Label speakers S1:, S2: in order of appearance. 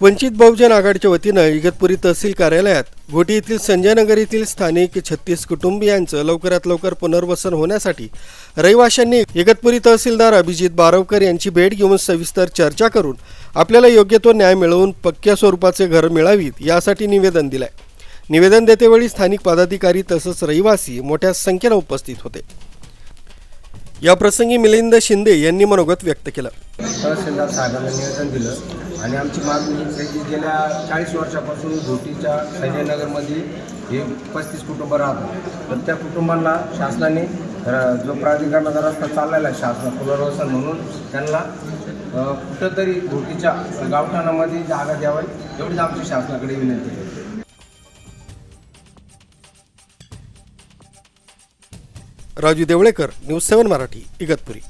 S1: वंचित बहुजन आघाडीच्या वतीनं इगतपुरी तहसील कार्यालयात घोटी येथील संजयनगर येथील स्थानिक छत्तीस कुटुंबियांचं लवकरात लवकर पुनर्वसन होण्यासाठी रहिवाशांनी इगतपुरी तहसीलदार अभिजित बारवकर यांची भेट घेऊन सविस्तर चर्चा करून आपल्याला योग्य तो न्याय मिळवून पक्क्या स्वरूपाचे घर मिळावीत यासाठी निवेदन दिलंय. निवेदन देतेवेळी स्थानिक पदाधिकारी तसंच रहिवासी मोठ्या संख्येनं उपस्थित होते. या प्रसंगी मिलिंद शिंदे यांनी मनोगत व्यक्त केलं.
S2: तहसीलदार साहेबांना निवेदन दिलं आणि आमची मागणी आहे की गेल्या चाळीस वर्षापासून धोटीच्या संजयनगरमध्ये हे पस्तीस कुटुंब राहतात. तर त्या कुटुंबांना शासनाने जो प्राधिकरणाचा रस्ता चाललेला आहे शासन पुनर्वसन म्हणून त्यांना कुठंतरी धोटीच्या गावठाणामध्ये जागा द्यावी एवढीच आमची शासनाकडे विनंती आहे.
S1: Raju Devlekar news seven Marathi Igatpuri.